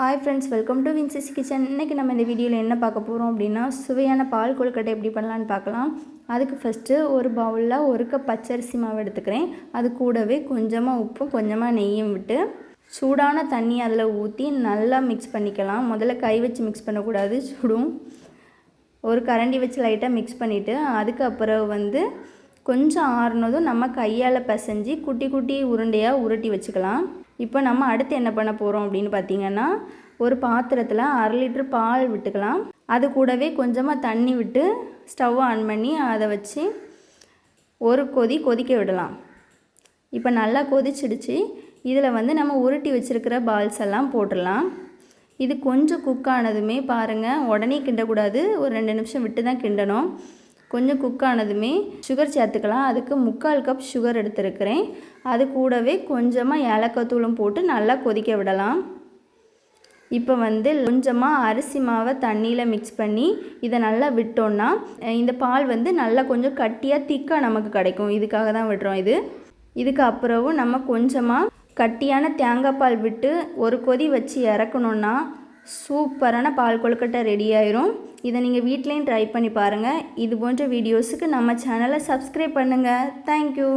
Hi friends welcome to Vinci's kitchen இன்றைக்கி நம்ம இந்த வீடியோவில் என்ன பார்க்க போகிறோம் அப்படின்னா சுவையான பால் கொழுக்கட்டை எப்படி பண்ணலான்னு பார்க்கலாம். அதுக்கு ஃபஸ்ட்டு ஒரு பவுலில் ஒரு கப் பச்சரிசி மாவு எடுத்துக்கிறேன். அது கூடவே கொஞ்சமாக உப்பும் கொஞ்சமாக நெய்யும் விட்டு சூடான தண்ணி அதில் ஊற்றி நல்லா மிக்ஸ் பண்ணிக்கலாம். முதல்ல கை வச்சு மிக்ஸ் பண்ணக்கூடாது சுடும். ஒரு கரண்டி வச்சு லைட்டாக மிக்ஸ் பண்ணிவிட்டு அதுக்கப்புறம் வந்து கொஞ்சம் ஆறுனதும் நம்ம கையால் பிசைஞ்சு குட்டி குட்டி உருண்டையாக உருட்டி வச்சுக்கலாம். இப்போ நம்ம அடுத்து என்ன பண்ண போகிறோம் அப்படின்னு பார்த்தீங்கன்னா ஒரு பாத்திரத்தில் அரை லிட்டர் பால் விட்டுக்கலாம். அது கூடவே கொஞ்சமாக தண்ணி விட்டு ஸ்டவ் ஆன் பண்ணி அதை வச்சு ஒரு கொதி கொதிக்க விடலாம். இப்போ நல்லா கொதிச்சிடுச்சு. இதில் வந்து நம்ம உருட்டி வச்சுருக்கிற பால்ஸ் எல்லாம் போட்டுடலாம். இது கொஞ்சம் குக் ஆனதுமே பாருங்கள் உடனே கிண்டக்கூடாது. ஒரு ரெண்டு நிமிஷம் விட்டு தான் கிண்டணும். கொஞ்சம் குக் ஆனதுமே சுகர் சேர்த்துக்கலாம். அதுக்கு முக்கால் கப் சுகர் எடுத்துருக்கிறேன். அது கூடவே கொஞ்சமாக ஏலக்காய் தூளும் போட்டு நல்லா கொதிக்க விடலாம். இப்போ வந்து கொஞ்சமாக அரிசி மாவை தண்ணியில் மிக்ஸ் பண்ணி இதை நல்லா விட்டோன்னா இந்த பால் வந்து நல்லா கொஞ்சம் கட்டியாக திக்காக நமக்கு கிடைக்கும். இதுக்காக தான் விடுறோம் இது. இதுக்கு அப்புறமும் நம்ம கொஞ்சமாக கட்டியான தேங்காய் பால் விட்டு ஒரு கொதி வச்சு இறக்கணுன்னா சூப்பரான பால் கொழுக்கட்டை ரெடி ஆயிரும். இதை நீங்கள் வீட்லேயும் ட்ரை பண்ணி பாருங்கள் இது போன்ற வீடியோஸுக்கு நம்ம சேனலை சப்ஸ்கிரைப் பண்ணுங்கள் தேங்க்யூ